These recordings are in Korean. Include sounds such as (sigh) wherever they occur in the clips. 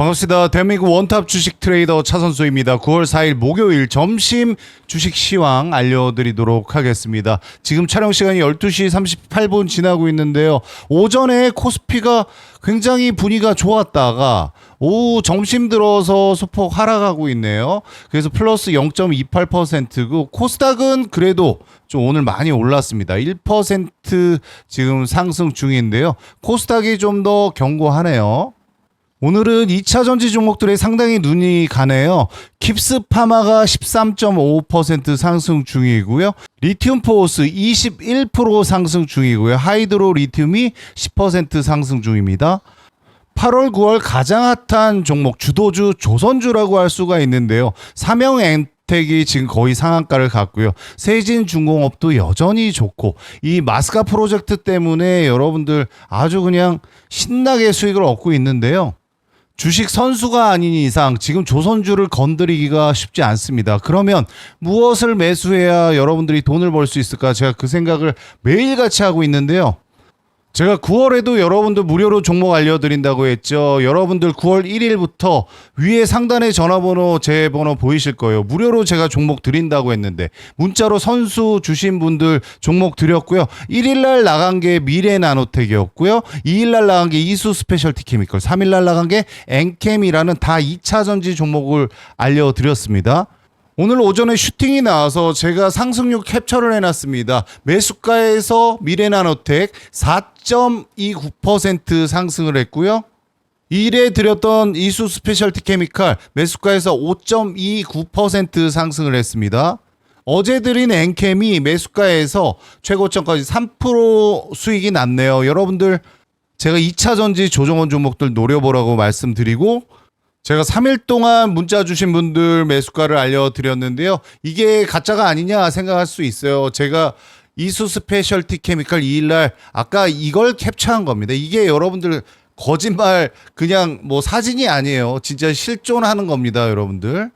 반갑습니다. 대한민국 원탑 주식 트레이더 차선수입니다. 9월 4일 목요일 점심 주식 시황 알려드리도록 하겠습니다. 지금 촬영 시간이 12시 38분 지나고 있는데요. 오전에 코스피가 굉장히 분위기가 좋았다가 오후 점심 들어서 소폭 하락하고 있네요. 그래서 플러스 0.28%고 코스닥은 그래도 좀 오늘 많이 올랐습니다. 1% 지금 상승 중인데요. 코스닥이 좀 더 견고하네요. 오늘은 2차 전지 종목들에 상당히 눈이 가네요. 킵스 파마가 13.5% 상승 중이고요. 리튬 포스 21% 상승 중이고요. 하이드로 리튬이 10% 상승 중입니다. 8월, 9월 가장 핫한 종목 주도주 조선주라고 할 수가 있는데요. 삼형 엔텍이 지금 거의 상한가를 갔고요. 세진 중공업도 여전히 좋고 이 마스카 프로젝트 때문에 여러분들 아주 그냥 신나게 수익을 얻고 있는데요. 주식 선수가 아닌 이상 지금 조선주를 건드리기가 쉽지 않습니다. 그러면 무엇을 매수해야 여러분들이 돈을 벌 수 있을까? 제가 그 생각을 매일같이 하고 있는데요. 제가 9월에도 여러분들 무료로 종목 알려드린다고 했죠. 여러분들 9월 1일부터 위에 상단에 전화번호 제 번호 보이실 거예요. 무료로 제가 종목 드린다고 했는데 문자로 선수 주신 분들 종목 드렸고요. 1일날 나간 게 미래 나노텍이었고요. 2일날 나간 게 이수 스페셜티 케미컬, 3일날 나간 게 엔캠이라는 다 2차 전지 종목을 알려드렸습니다. 오늘 오전에 슈팅이 나와서 제가 상승률 캡처를 해놨습니다. 매수가에서 미래나노텍 4.29% 상승을 했고요. 1에 드렸던 이수 스페셜티 케미칼 매수가에서 5.29% 상승을 했습니다. 어제 드린 엔캠이 매수가에서 최고점까지 3% 수익이 났네요. 여러분들 제가 2차 전지 조정원 종목들 노려보라고 말씀드리고 제가 3일 동안 문자 주신 분들 매수가를 알려드렸는데요. 이게 가짜가 아니냐 생각할 수 있어요. 제가 이수 스페셜티 케미칼 2일날 아까 이걸 캡처한 겁니다. 이게 여러분들 거짓말 그냥 뭐 사진이 아니에요. 진짜 실존하는 겁니다, 여러분들.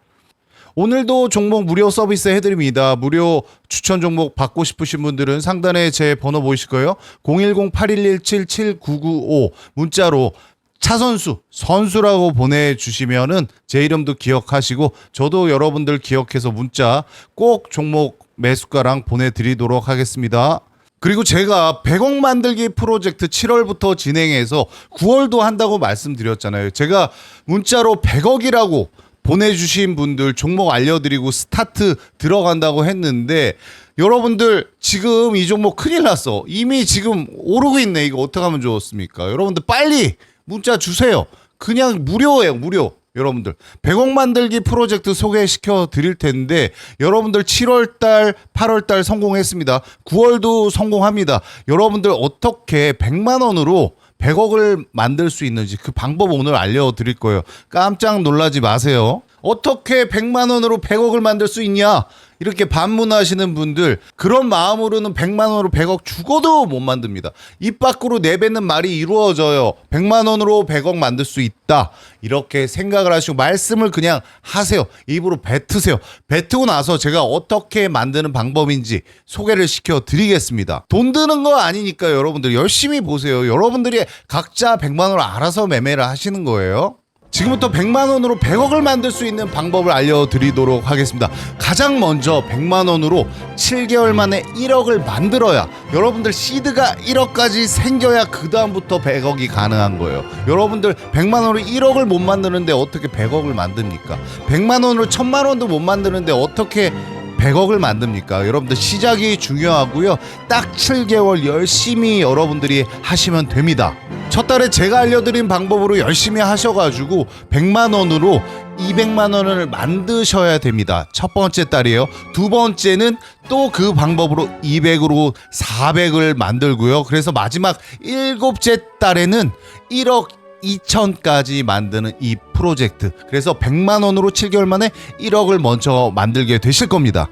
오늘도 종목 무료 서비스 해드립니다. 무료 추천 종목 받고 싶으신 분들은 상단에 제 번호 보이실 거예요. 010-8117-7995 문자로 차선수, 선수라고 보내주시면은 제 이름도 기억하시고 저도 여러분들 기억해서 문자 꼭 종목 매수가랑 보내드리도록 하겠습니다. 그리고 제가 100억 만들기 프로젝트 7월부터 진행해서 9월도 한다고 말씀드렸잖아요. 제가 문자로 100억이라고 보내주신 분들 종목 알려드리고 스타트 들어간다고 했는데 여러분들 지금 이 종목 큰일 났어. 이미 지금 오르고 있네. 이거 어떻게 하면 좋습니까? 여러분들 빨리 문자 주세요. 그냥 무료예요, 무료. 여러분들 100억 만들기 프로젝트 소개시켜 드릴 텐데 여러분들 7월 달, 8월 달 성공했습니다. 9월도 성공합니다. 여러분들 어떻게 100만 원으로 100억을 만들 수 있는지 그 방법 오늘 알려 드릴 거예요. 깜짝 놀라지 마세요. 어떻게 100만 원으로 100억을 만들 수 있냐? 이렇게 반문하시는 분들 그런 마음으로는 100만 원으로 100억 죽어도 못 만듭니다. 입 밖으로 내뱉는 말이 이루어져요. 100만 원으로 100억 만들 수 있다. 이렇게 생각을 하시고 말씀을 그냥 하세요. 입으로 뱉으세요. 뱉고 나서 제가 어떻게 만드는 방법인지 소개를 시켜 드리겠습니다. 돈 드는 거 아니니까 여러분들 열심히 보세요. 여러분들이 각자 100만 원을 알아서 매매를 하시는 거예요. 지금부터 100만 원으로 100억을 만들 수 있는 방법을 알려드리도록 하겠습니다. 가장 먼저 100만 원으로 7개월 만에 1억을 만들어야 여러분들 시드가 1억까지 생겨야 그 다음부터 100억이 가능한 거예요. 여러분들 100만 원으로 1억을 못 만드는데 어떻게 100억을 만듭니까? 100만 원으로 1000만 원도 못 만드는데 어떻게 100억을 만듭니까? 여러분들 시작이 중요하고요. 딱 7개월 열심히 여러분들이 하시면 됩니다. 첫 달에 제가 알려드린 방법으로 열심히 하셔가지고 100만 원으로 200만 원을 만드셔야 됩니다. 첫 번째 달이에요. 두 번째는 또 그 방법으로 200으로 400을 만들고요. 그래서 마지막 일곱째 달에는 1억 2천까지 만드는 이 프로젝트. 그래서 100만 원으로 7개월 만에 1억을 먼저 만들게 되실 겁니다.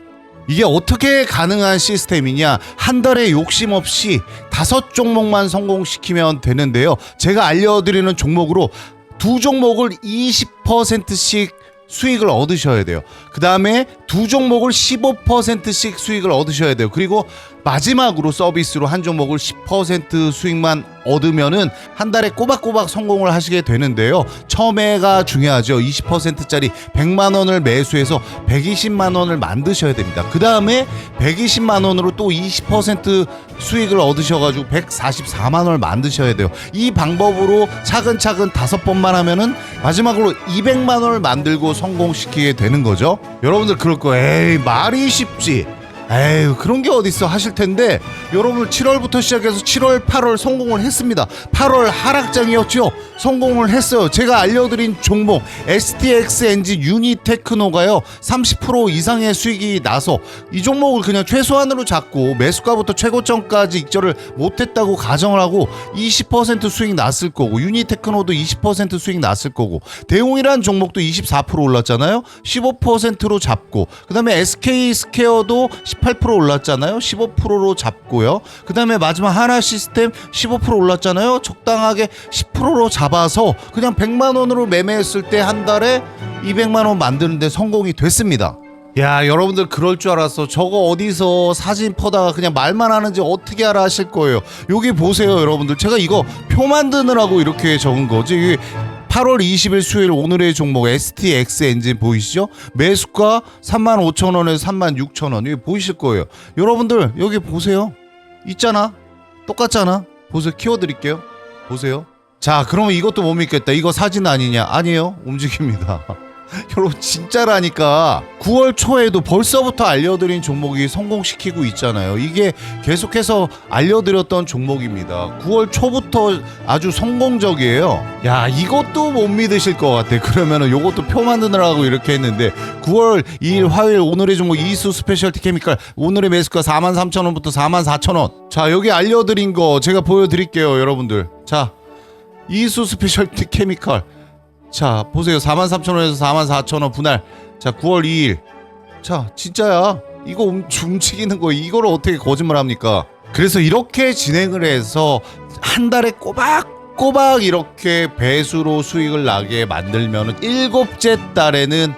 이게 어떻게 가능한 시스템이냐? 한 달에 욕심 없이 다섯 종목만 성공시키면 되는데요. 제가 알려드리는 종목으로 두 종목을 20%씩 수익을 얻으셔야 돼요. 그 다음에 두 종목을 15%씩 수익을 얻으셔야 돼요. 그리고 마지막으로 서비스로 한 종목을 10% 수익만 얻으면은 한 달에 꼬박꼬박 성공을 하시게 되는데요. 처음에가 중요하죠. 20%짜리 100만 원을 매수해서 120만 원을 만드셔야 됩니다. 그 다음에 120만 원으로 또 20% 수익을 얻으셔가지고 144만 원을 만드셔야 돼요. 이 방법으로 차근차근 다섯 번만 하면은 마지막으로 200만 원을 만들고 성공시키게 되는 거죠. 여러분들 그럴 거 에이 말이 쉽지. 에휴 그런 게 어딨어. 하실 텐데 여러분 7월부터 시작해서 7월 8월 성공을 했습니다. 8월 하락장이었죠. 성공을 했어요. 제가 알려드린 종목 STX 엔진 유니테크노가요. 30% 이상의 수익이 나서 이 종목을 그냥 최소한으로 잡고 매수가부터 최고점까지 익절을 못했다고 가정을 하고 20% 수익 났을 거고 유니테크노도 20% 수익 났을 거고 대웅이란 종목도 24% 올랐잖아요. 15%로 잡고 그 다음에 SK 스퀘어도 18% 올랐잖아요. 15%로 잡고 요. 그 다음에 마지막 하나 시스템 15% 올랐잖아요. 적당하게 10%로 잡아서 그냥 100만 원으로 매매했을 때 한 달에 200만 원 만드는데 성공이 됐습니다. 야 여러분들 그럴 줄 알았어 저거 어디서 사진 퍼다가 그냥 말만 하는지 어떻게 알아 하실 거예요 여기 보세요 여러분들 제가 이거 표 만드느라고 이렇게 적은 거지 이게 8월 20일 수요일 오늘의 종목 STX 엔진 보이시죠? 매수가 35,000원에서 36,000원. 이거 보이실 거예요. 여러분들 여기 보세요. 있잖아. 똑같잖아. 보세요. 키워 드릴게요. 보세요. 자, 그러면 이것도 못 믿겠다. 이거 사진 아니냐? 아니에요. 움직입니다. (laughs) (laughs) 여러분 진짜라니까 9월 초에도 벌써부터 알려드린 종목이 성공시키고 있잖아요. 이게 계속해서 알려드렸던 종목입니다. 9월 초부터 아주 성공적이에요. 야 이것도 못 믿으실 것 같아. 그러면은 요것도 표 만드느라고 이렇게 했는데 9월 2일 화요일 오늘의 종목 이수 스페셜티 케미칼 오늘의 매수가 43,000원부터 44,000원. 자 여기 알려드린 거 제가 보여드릴게요 여러분들. 자 이수 스페셜티 케미칼 자 보세요. 43,000원에서 44,000원 분할. 자 9월 2일. 자 진짜야. 이거 움- 움직이는 거 이거를 어떻게 거짓말 합니까? 그래서 이렇게 진행을 해서 한 달에 꼬박꼬박 이렇게 배수로 수익을 나게 만들면은 일곱째 달에는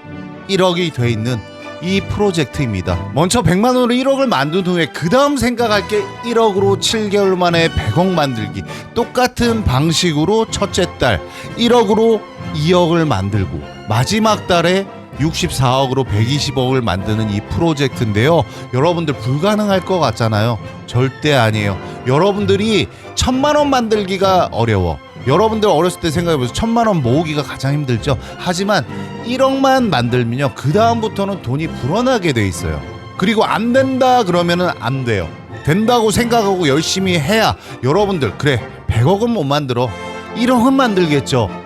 1억이 돼 있는 이 프로젝트입니다. 먼저 100만 원으로 1억을 만든 후에 그 다음 생각할 게 1억으로 7개월 만에 100억 만들기. 똑같은 방식으로 첫째 달. 1억으로 2억을 만들고 마지막 달에 64억으로 120억을 만드는 이 프로젝트인데요. 여러분들 불가능할 것 같잖아요. 절대 아니에요. 여러분들이 천만 원 만들기가 어려워. 여러분들 어렸을 때 생각해보세요. 천만 원 모으기가 가장 힘들죠. 하지만 1억만 만들면요. 그 다음부터는 돈이 불어나게 돼 있어요. 그리고 안 된다 그러면은 안 돼요. 된다고 생각하고 열심히 해야 여러분들 그래 100억은 못 만들어 1억은 만들겠죠.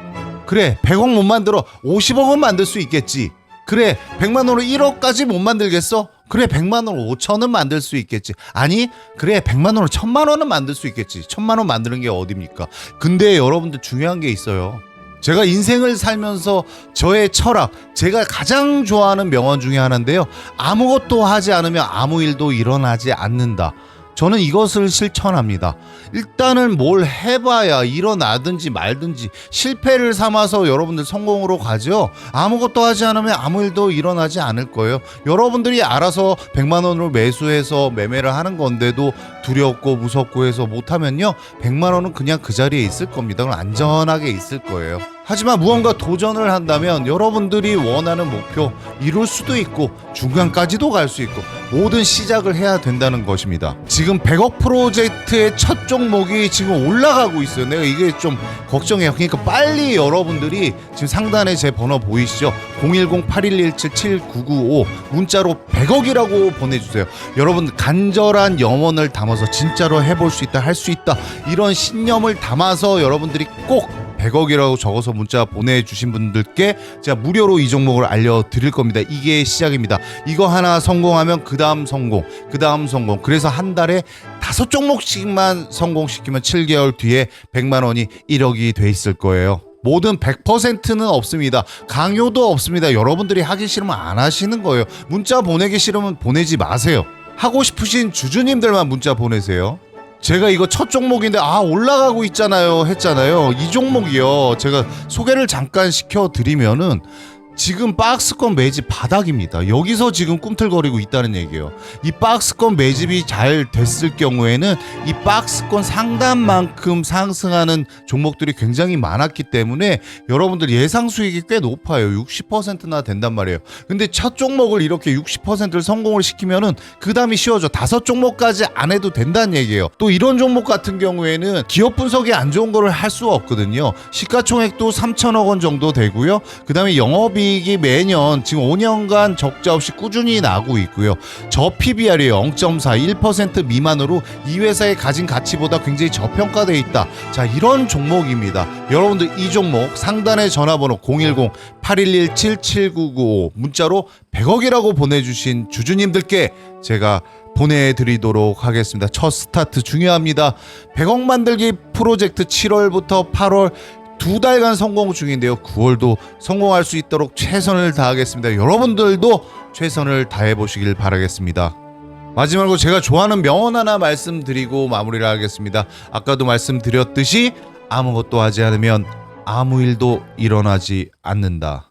그래 100억 못 만들어 50억은 만들 수 있겠지. 그래 100만 원으로 1억까지 못 만들겠어? 그래 100만 원으로 5천은 만들 수 있겠지. 아니 그래 100만 원으로 1000만 원은 만들 수 있겠지. 1000만 원 만드는 게 어딥니까? 근데 여러분들 중요한 게 있어요. 제가 인생을 살면서 저의 철학, 제가 가장 좋아하는 명언 중에 하나인데요. 아무것도 하지 않으면 아무 일도 일어나지 않는다. 저는 이것을 실천합니다. 일단은 뭘 해봐야 일어나든지 말든지 실패를 삼아서 여러분들 성공으로 가죠. 아무것도 하지 않으면 아무 일도 일어나지 않을 거예요. 여러분들이 알아서 100만 원으로 매수해서 매매를 하는 건데도 두렵고 무섭고 해서 못하면요. 100만 원은 그냥 그 자리에 있을 겁니다. 안전하게 있을 거예요. 하지만 무언가 도전을 한다면 여러분들이 원하는 목표 이룰 수도 있고 중간까지도 갈 수 있고 모든 시작을 해야 된다는 것입니다. 지금 100억 프로젝트의 첫 종목이 지금 올라가고 있어요. 내가 이게 좀 걱정해요. 그러니까 빨리 여러분들이 지금 상단에 제 번호 보이시죠? 010-8117-7995 문자로 100억이라고 보내주세요. 여러분 간절한 염원을 담아서 진짜로 해볼 수 있다, 할 수 있다 이런 신념을 담아서 여러분들이 꼭 100억이라고 적어서 문자 보내주신 분들께 제가 무료로 이 종목을 알려드릴 겁니다. 이게 시작입니다. 이거 하나 성공하면 그 다음 성공, 그 다음 성공. 그래서 한 달에 다섯 종목씩만 성공시키면 7개월 뒤에 100만 원이 1억이 돼 있을 거예요. 모든 100%는 없습니다. 강요도 없습니다. 여러분들이 하기 싫으면 안 하시는 거예요. 문자 보내기 싫으면 보내지 마세요. 하고 싶으신 주주님들만 문자 보내세요. 제가 이거 첫 종목인데 아 올라가고 있잖아요 했잖아요. 이 종목이요. 제가 소개를 잠깐 시켜 드리면은 지금 박스권 매집 바닥입니다. 여기서 지금 꿈틀거리고 있다는 얘기예요. 이 박스권 매집이 잘 됐을 경우에는 이 박스권 상단만큼 상승하는 종목들이 굉장히 많았기 때문에 여러분들 예상 수익이 꽤 높아요. 60%나 된단 말이에요. 근데 첫 종목을 이렇게 60%를 성공을 시키면은 그 다음이 쉬워져. 다섯 종목까지 안 해도 된다는 얘기예요. 또 이런 종목 같은 경우에는 기업 분석이 안 좋은 거를 할 수가 없거든요. 시가총액도 3천억 원 정도 되고요. 그 다음에 영업이 익이 매년 지금 5년간 적자 없이 꾸준히 나고 있고요. 저 PBR이 0.4, 1% 미만으로 이 회사의 가진 가치보다 굉장히 저평가되어 있다. 자, 이런 종목입니다. 여러분들 이 종목 상단의 전화번호 010-8117-7995 문자로 100억이라고 보내주신 주주님들께 제가 보내드리도록 하겠습니다. 첫 스타트 중요합니다. 100억 만들기 프로젝트 7월부터 8월 두 달간 성공 중인데요. 9월도 성공할 수 있도록 최선을 다하겠습니다. 여러분들도 최선을 다해 보시길 바라겠습니다. 마지막으로 제가 좋아하는 명언 하나 말씀드리고 마무리를 하겠습니다. 아까도 말씀드렸듯이 아무것도 하지 않으면 아무 일도 일어나지 않는다.